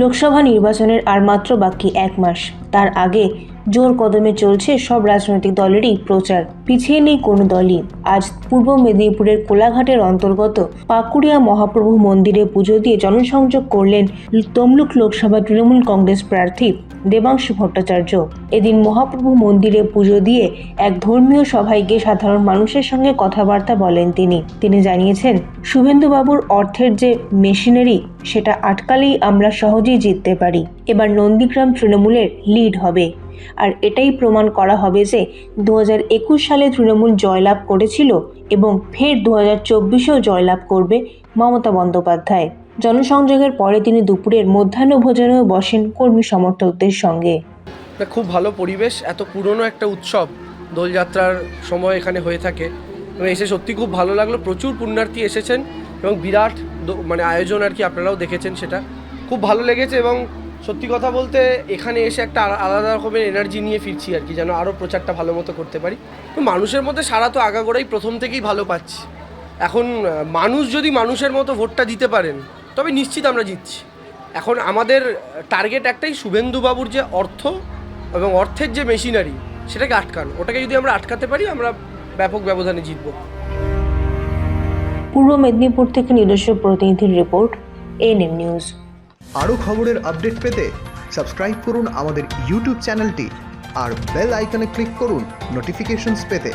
লোকসভা নির্বাচনের আর মাত্র বাকি এক মাস। তার আগে জোর কদমে চলছে সব রাজনৈতিক দলেরই প্রচার। পিছিয়ে নেই কোনো দলই। আজ পূর্ব মেদিনীপুরের কোলাঘাটের অন্তর্গত পাকুড়িয়া মহাপ্রভু মন্দিরে পুজো দিয়ে জনসংযোগ করলেন তমলুক লোকসভা তৃণমূল কংগ্রেস প্রার্থী দেবাংশু ভট্টাচার্য। এদিন মহাপ্রভু মন্দিরে পুজো দিয়ে এক ধর্মীয় সভায় গিয়ে সাধারণ মানুষের সঙ্গে কথাবার্তা বলেন তিনি। তিনি জানিয়েছেন, শুভেন্দুবাবুর অর্থের যে মেশিনারি, সেটা আটকালেই আমরা সহজেই জিততে পারি। এবার নন্দীগ্রাম তৃণমূলের লিড হবে। আর এটাই প্রমাণ করা হবে যে দু সালে তৃণমূল জয়লাভ করেছিল এবং ফের দু হাজার চব্বিশেও জয়লাভ করবে মমতা বন্দ্যোপাধ্যায়। জনসংযোগের পরে তিনি দুপুরের মধ্যাহ্ন ভোজনেও বসেন কর্মী সমর্থকদের সঙ্গে। খুব ভালো পরিবেশ, এত পুরনো একটা উৎসব, দোলযাত্রার সময় এখানে হয়ে থাকে। এবং এসে সত্যি খুব ভালো লাগল, প্রচুর পুণ্যার্থী এসেছেন এবং বিরাট মানে আয়োজন আর কি আপনারাও দেখেছেন সেটা। খুব ভালো লেগেছে এবং সত্যি কথা বলতে এখানে এসে একটা আলাদা রকমের এনার্জি নিয়ে ফিরছি আর কি, যেন আরও প্রচারটা ভালো মতো করতে পারি। তো মানুষের মধ্যে সারা তো আগাগোড়াই প্রথম থেকেই ভালো পাচ্ছি। এখন মানুষ যদি মানুষের মতো ভোটটা দিতে পারেন তবে নিশ্চিত আমরা জিতছি। এখন আমাদের টার্গেট একটাই শুভেন্দুবাবুর যে অর্থ এবং অর্থের যে মেশিনারি সেটাকে আটকানো। ওটাকে যদি আমরা আটকাতে পারি আমরা ব্যাপক ব্যবধানে জিতবো। পূর্ব মেদিনীপুর থেকে নিজস্ব প্রতিনিধির রিপোর্ট এনএম নিউজ আরও খবরের আপডেট পেতে সাবস্ক্রাইব করুন আমাদের ইউটিউব চ্যানেলটি আর বেল আইকনে ক্লিক করুন নোটিফিকেশনস পেতে।